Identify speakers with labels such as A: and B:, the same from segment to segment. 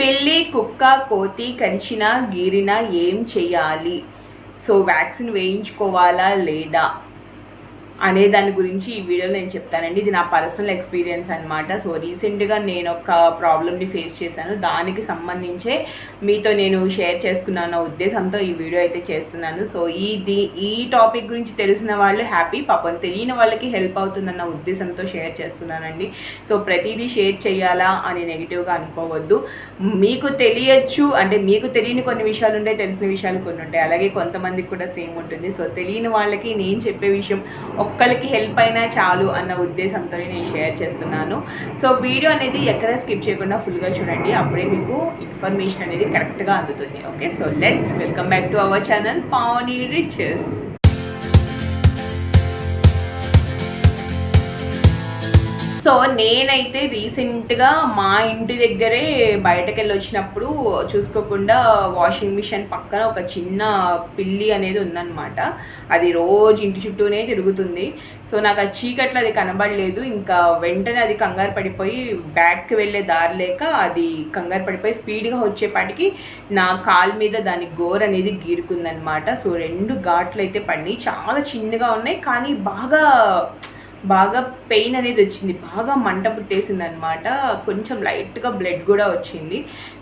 A: పిల్లి కుక్క కోతి కరిచినా గీరిన ఏం చేయాలి సో వ్యాక్సిన్ వేయించుకోవాలా లేదా? అనే దాని గురించి ఈ వీడియోలో నేను చెప్తానండి. ఇది నా పర్సనల్ ఎక్స్పీరియన్స్ అనమాట సో రీసెంట్గా నేను ఒక ప్రాబ్లమ్ని ఫేస్ చేశాను. దానికి సంబంధించే మీతో నేను షేర్ చేసుకున్నాను ఉద్దేశంతో ఈ వీడియో అయితే చేస్తున్నాను. సో ఈ ది ఈ టాపిక్ గురించి తెలిసిన వాళ్ళు హ్యాపీ పాపం తెలియని వాళ్ళకి హెల్ప్ అవుతుందన్న ఉద్దేశంతో షేర్ చేస్తున్నానండి. సో ప్రతిదీ షేర్ చేయాలా అని నెగిటివ్గా అనుకోవద్దు. మీకు తెలియచ్చు అంటే మీకు తెలియని కొన్ని విషయాలు ఉంటాయి తెలిసిన విషయాలు కొన్ని ఉంటాయి. అలాగే కొంతమందికి కూడా సేమ్ ఉంటుంది. సో తెలియని వాళ్ళకి నేను చెప్పే విషయం ఒక్కరికి హెల్ప్ అయినా చాలు అన్న ఉద్దేశంతో నేను షేర్ చేస్తున్నాను. సో వీడియో అనేది ఎక్కడ స్కిప్ చేయకుండా ఫుల్గా చూడండి. అప్పుడే మీకు ఇన్ఫర్మేషన్ అనేది కరెక్ట్గా అందుతుంది. Okay so let's welcome back to our channel Pavani riches so నేనైతే రీసెంట్గా మా ఇంటి దగ్గరే బయటకు వెళ్ళి వచ్చినప్పుడు చూసుకోకుండా వాషింగ్ మిషన్ పక్కన ఒక చిన్న పిల్లి అనేది ఉందన్నమాట. అది రోజు ఇంటి చుట్టూనే తిరుగుతుంది. సో నాకు ఆ చీకట్లో అది కనబడలేదు. ఇంకా వెంటనే అది కంగారు పడిపోయి బ్యాక్కి వెళ్ళే దారి లేక అది కంగారు పడిపోయి స్పీడ్గా వచ్చేపాటికి నా కాలు మీద దాని గోర్ అనేది గీరుకుందనమాట సో రెండు ఘాట్లు అయితే పడినాయి. చాలా చిన్నగా ఉన్నాయి. కానీ బాగా బాగా పెయిన్ అనేది వచ్చింది. బాగా మంట పుట్టేసింది అనమాట కొంచెం లైట్గా బ్లడ్ కూడా వచ్చింది.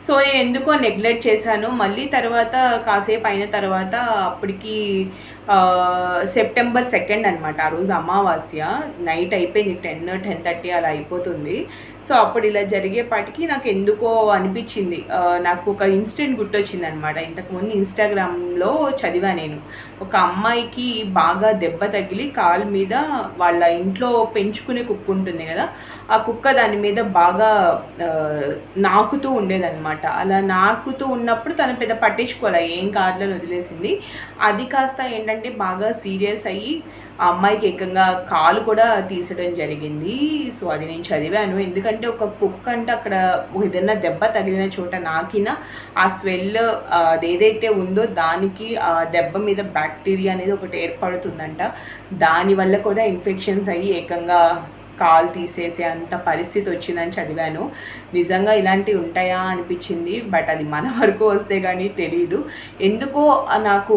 A: సో నేను ఎందుకో నెగ్లెక్ట్ చేశాను. మళ్ళీ తర్వాత కాసేపు అయిన తర్వాత అప్పటికి సెప్టెంబర్ సెకండ్ అనమాట ఆ రోజు అమావాస్య. నైట్ అయిపోయింది. టెన్ టెన్ థర్టీ అలా అయిపోతుంది. సో అప్పుడు ఇలా జరిగేపాటికి నాకు ఎందుకో అనిపించింది. నాకు ఒక ఇన్సిడెంట్ గుర్తొచ్చింది అనమాట ఇంతకుముందు ఇన్స్టాగ్రామ్లో చదివా నేను. ఒక అమ్మాయికి బాగా దెబ్బ తగిలి కాలు మీద వాళ్ళ ఇంట్లో పెంచుకునే కుక్క ఉంటుంది కదా ఆ కుక్క దాని మీద బాగా నాకుతూ ఉండేదన్నమాట అలా నాకుతూ ఉన్నప్పుడు తను పెద్ద పట్టించుకోలే ఏం కాదులని వదిలేసింది. అది కాస్త ఏంటంటే బాగా సీరియస్ అయ్యి ఆ అమ్మాయికి ఏకంగా కాలు కూడా తీసడం జరిగింది. సో అది నేను చదివాను. ఎందుకంటే ఒక కుక్క అంటే అక్కడ ఏదైనా దెబ్బ తగిలిన చోట నాకిన ఆ స్వెల్ అది ఏదైతే ఉందో దానికి ఆ దెబ్బ మీద బ్యాక్టీరియా అనేది ఒకటి ఏర్పడుతుందంట. దానివల్ల కూడా ఇన్ఫెక్షన్స్ అయ్యి ఏకంగా కాలు తీసేసే అంత పరిస్థితి వచ్చిందని చదివాను. నిజంగా ఇలాంటివి ఉంటాయా అనిపించింది. బట్ అది మన వరకు వస్తే కానీ తెలియదు ఎందుకో నాకు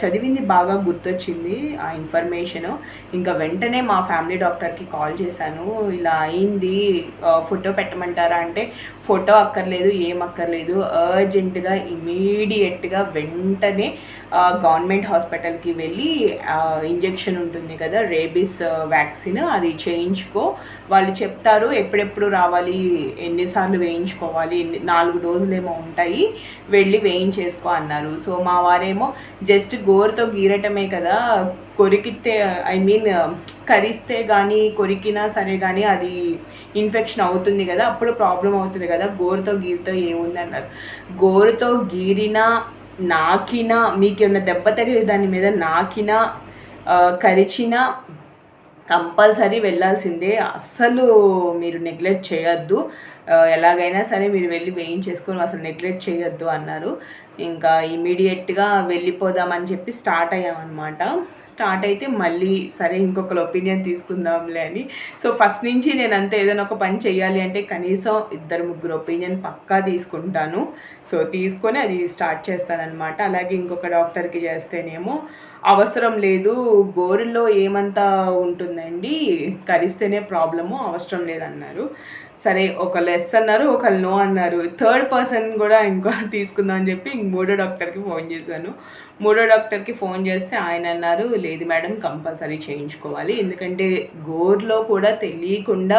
A: చదివింది బాగా గుర్తొచ్చింది ఆ ఇన్ఫర్మేషన్. ఇంకా వెంటనే మా ఫ్యామిలీ డాక్టర్కి కాల్ చేశాను. ఇలా అయింది ఫోటో పెట్టమంటారా అంటే ఫోటో అక్కర్లేదు ఏం అక్కర్లేదు. అర్జెంటుగా ఇమీడియట్గా వెంటనే గవర్నమెంట్ హాస్పిటల్కి వెళ్ళి ఇంజెక్షన్ ఉంటుంది కదా రేబీస్ వ్యాక్సిన్ అది వేయించుకో. వాళ్ళు చెప్తారు ఎప్పుడెప్పుడు రావాలి ఎన్నిసార్లు వేయించుకోవాలి ఎన్ని నాలుగు డోసులు ఏమో ఉంటాయి వెళ్ళి వేయించేసుకో అన్నారు. సో మా వారేమో జస్ట్ గోరుతో గీరటమే కదా కొరికితే ఐ మీన్ కరిస్తే కానీ కొరికినా సరే కానీ అది ఇన్ఫెక్షన్ అవుతుంది కదా అప్పుడు ప్రాబ్లం అవుతుంది కదా గోరుతో గీరితో ఏముంది అన్నారు గోరుతో గీరినా నాకినా మీకు ఏమన్నా దెబ్బ తగిలి దాని మీద నాకినా కరిచినా కంపల్సరీ వెళ్ళాల్సిందే. అస్సలు మీరు నెగ్లెక్ట్ చేయొద్దు. ఎలాగైనా సరే మీరు వెళ్ళి వేయించేసుకొని అసలు నెగ్లెక్ట్ చేయొద్దు అన్నారు. ఇంకా ఇమీడియట్గా వెళ్ళిపోదామని చెప్పి స్టార్ట్ అయ్యామన్నమాట. స్టార్ట్ అయితే మళ్ళీ సరే ఇంకొకరి ఒపీనియన్ తీసుకుందాంలే అని. సో ఫస్ట్ నుంచి నేను అంత ఏదైనా ఒక పని చేయాలి అంటే కనీసం ఇద్దరు ముగ్గురు ఒపీనియన్ పక్కా తీసుకుంటాను. సో తీసుకొని అది స్టార్ట్ చేస్తానన్నమాట. అలాగే ఇంకొక డాక్టర్కి చేస్తేనేమో అవసరం లేదు గోరులో ఏమంతా ఉంటుందండి కరిస్తేనే ప్రాబ్లము అవసరం లేదన్నారు. సరే ఒకళ్ళు ఎస్ అన్నారు ఒకళ్ళు నో అన్నారు. థర్డ్ పర్సన్ కూడా ఇంకా తీసుకుందాం అని చెప్పి ఇంక మూడో డాక్టర్కి ఫోన్ చేశాను. మూడో డాక్టర్కి ఫోన్ చేస్తే ఆయన అన్నారు లేదు మేడం కంపల్సరీ చేయించుకోవాలి. ఎందుకంటే గోర్లో కూడా తెలియకుండా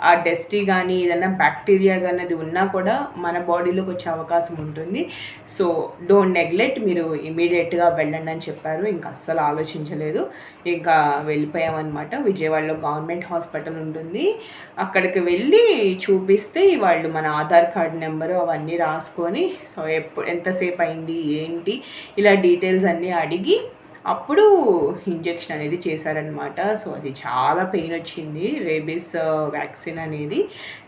A: ఆ డస్టీ కానీ ఏదైనా బ్యాక్టీరియా కానీ అది ఉన్నా కూడా మన బాడీలోకి వచ్చే అవకాశం ఉంటుంది. సో డోంట్ నెగ్లెక్ట్ మీరు ఇమీడియట్గా వెళ్ళండి అని చెప్పారు. ఇంకా అస్సలు ఆలోచించలేదు. ఇంకా వెళ్ళిపోయామన్నమాట. విజయవాడలో గవర్నమెంట్ హాస్పిటల్ ఉంటుంది. అక్కడికి వెళ్ళి చూపిస్తే వాళ్ళు మన ఆధార్ కార్డ్ నెంబరు అవన్నీ రాసుకొని సో ఎప్పుడు ఎంతసేపు అయింది ఏంటి? ఇలా డీటెయిల్స్ అన్నీ అడిగి అప్పుడు ఇంజెక్షన్ అనేది చేశారనమాట సో అది చాలా పెయిన్ వచ్చింది. రేబీస్ వ్యాక్సిన్ అనేది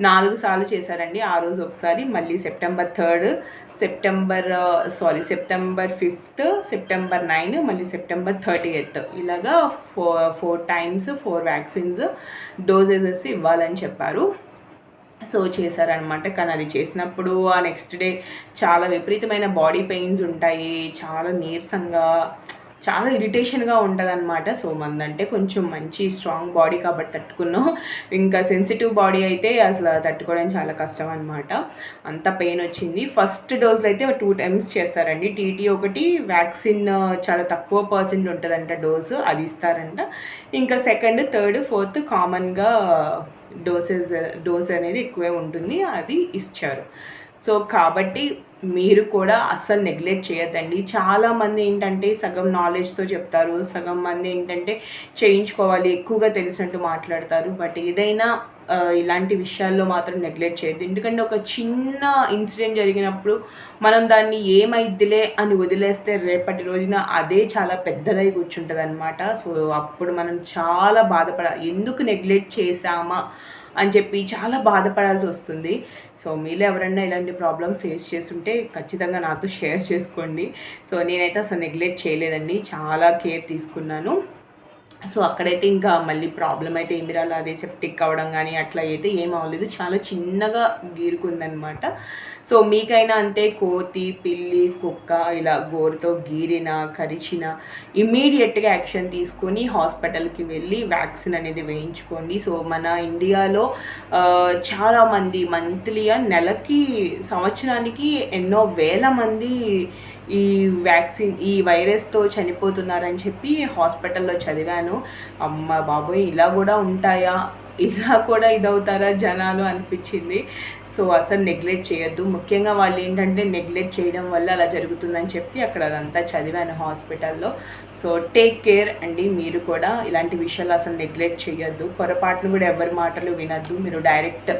A: నాలుగు సార్లు చేశారండి. ఆ రోజు ఒకసారి మళ్ళీ September third September sorry September fifth September nine మళ్ళీ సెప్టెంబర్ థర్టీ ఎయిత్ ఇలాగా four four times four vaccines doses ఇవ్వాలని చెప్పారు. సో చేశారనమాట కానీ అది చేసినప్పుడు ఆ నెక్స్ట్ డే చాలా విపరీతమైన బాడీ పెయిన్స్ ఉంటాయి. చాలా నీరసంగా చాలా ఇరిటేషన్గా ఉంటుంది అనమాట సో మందంటే కొంచెం మంచి స్ట్రాంగ్ బాడీ కాబట్టి తట్టుకున్నాం. ఇంకా సెన్సిటివ్ బాడీ అయితే అసలు తట్టుకోవడం చాలా కష్టం అనమాట అంత పెయిన్ వచ్చింది. ఫస్ట్ డోస్లో అయితే టూ టైమ్స్ చేస్తారండి. టీటీ ఒకటి వ్యాక్సిన్ చాలా తక్కువ పర్సెంట్ ఉంటుందంట డోసు అది ఇస్తారంట. ఇంకా సెకండ్ థర్డ్ ఫోర్త్ కామన్గా డోసెస్ డోస్ అనేది ఎక్కువే ఉంటుంది. అది ఇచ్చారు. సో కాబట్టి మీరు కూడా అస్సలు నెగ్లెక్ట్ చేయొద్దండి. చాలామంది ఏంటంటే సగం నాలెడ్జ్తో చెప్తారు సగం మంది ఏంటంటే చేయించుకోవాలి ఎక్కువగా తెలిసినట్టు మాట్లాడతారు. బట్ ఏదైనా ఇలాంటి విషయాల్లో మాత్రం నెగ్లెక్ట్ చేయొద్దు. ఎందుకంటే ఒక చిన్న ఇన్సిడెంట్ జరిగినప్పుడు మనం దాన్ని ఏమైద్దిలే అని వదిలేస్తే రేపటి రోజున అదే చాలా పెద్దదై కూర్చుంటుంది అనమాట సో అప్పుడు మనం చాలా బాధపడ ఎందుకు నెగ్లెక్ట్ చేసామా అని చెప్పి చాలా బాధపడాల్సి వస్తుంది. సో మీలో ఎవరైనా ఇలాంటి ప్రాబ్లమ్ ఫేస్ చేస్తుంటే ఖచ్చితంగా నాతో షేర్ చేసుకోండి. సో నేనైతే అసలు నెగ్లెక్ట్ చేయలేదండి. చాలా కేర్ తీసుకున్నాను. సో అక్కడైతే ఇంకా మళ్ళీ ప్రాబ్లం అయితే ఏమి రాలేదు అదే సెప్టిక్ అవ్వడం కానీ అట్లా అయితే ఏం అవ్వలేదు. చాలా చిన్నగా గీరుకుందనమాట. సో మీకైనా అంతే కోతి పిల్లి కుక్క ఇలా గోరుతో గీరిన కరిచిన ఇమ్మీడియట్గా యాక్షన్ తీసుకొని హాస్పిటల్కి వెళ్ళి వ్యాక్సిన్ అనేది వేయించుకోండి. సో మన ఇండియాలో చాలామంది మంత్లీ నెలకి సంవత్సరానికి ఎన్నో వేల మంది ఈ వ్యాక్సిన్ ఈ వైరస్తో చనిపోతున్నారని చెప్పి హాస్పిటల్లో చదివాను. అమ్మ బాబోయ్ ఇలా కూడా ఉంటాయా? ఇలా కూడా ఇదవుతారా జనాలు అనిపించింది. సో అసలు నెగ్లెక్ట్ చేయొద్దు. ముఖ్యంగా వాళ్ళు ఏంటంటే నెగ్లెక్ట్ చేయడం వల్ల అలా జరుగుతుందని చెప్పి అక్కడ అదంతా చదివాను హాస్పిటల్లో. సో టేక్ కేర్ అండి. మీరు కూడా ఇలాంటి విషయాలు అసలు నెగ్లెక్ట్ చేయొద్దు. పొరపాటును కూడా ఎవరి మాటలు వినద్దు. మీరు డైరెక్ట్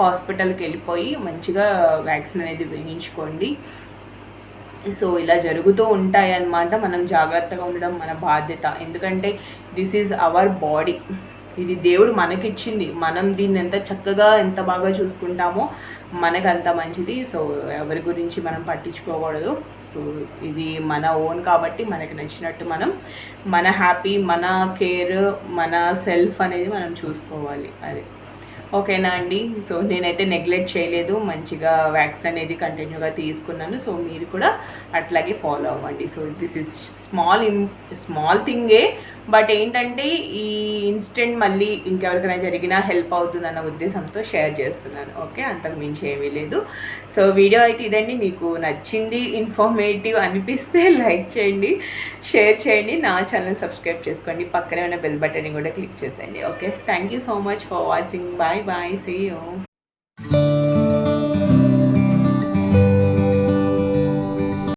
A: హాస్పిటల్కి వెళ్ళిపోయి మంచిగా వ్యాక్సిన్ అనేది వేయించుకోండి. సో ఇలా జరుగుతూ ఉంటాయి అన్నమాట. మనం జాగ్రత్తగా ఉండడం మన బాధ్యత. ఎందుకంటే దిస్ ఈజ్ అవర్ బాడీ ఇది దేవుడు మనకిచ్చింది. మనం దీన్ని ఎంత చక్కగా ఎంత బాగా చూసుకుంటామో మనకు అంత మంచిది. సో ఎవరి గురించి మనం పట్టించుకోకూడదు. సో ఇది మన ఓన్ కాబట్టి మనకి నచ్చినట్టు మనం మన హ్యాపీ మన కేర్ మన సెల్ఫ్ అనేది మనం చూసుకోవాలి. అది. ఓకేనా అండి? సో నేనైతే నెగ్లెక్ట్ చేయలేదు. మంచిగా వ్యాక్సిన్ అనేది కంటిన్యూగా తీసుకున్నాను. సో మీరు కూడా అట్లాగే ఫాలో అవ్వండి. So this is small in small థింగే but ఏంటంటే ఈ ఇన్స్టెంట్ మళ్ళీ ఇంకెవరికైనా జరిగినా హెల్ప్ అవుతుందన్న ఉద్దేశంతో షేర్ చేస్తున్నాను. ఓకే? అంతకు మించి ఏమీ లేదు. సో వీడియో అయితే ఇదండి. మీకు నచ్చింది ఇన్ఫర్మేటివ్ అనిపిస్తే లైక్ చేయండి షేర్ చేయండి. నా ఛానల్ సబ్స్క్రైబ్ చేసుకోండి. పక్కనే ఉన్న బెల్ బటన్ని కూడా క్లిక్ చేసేయండి. Okay? Thank you so much for watching bye bye see you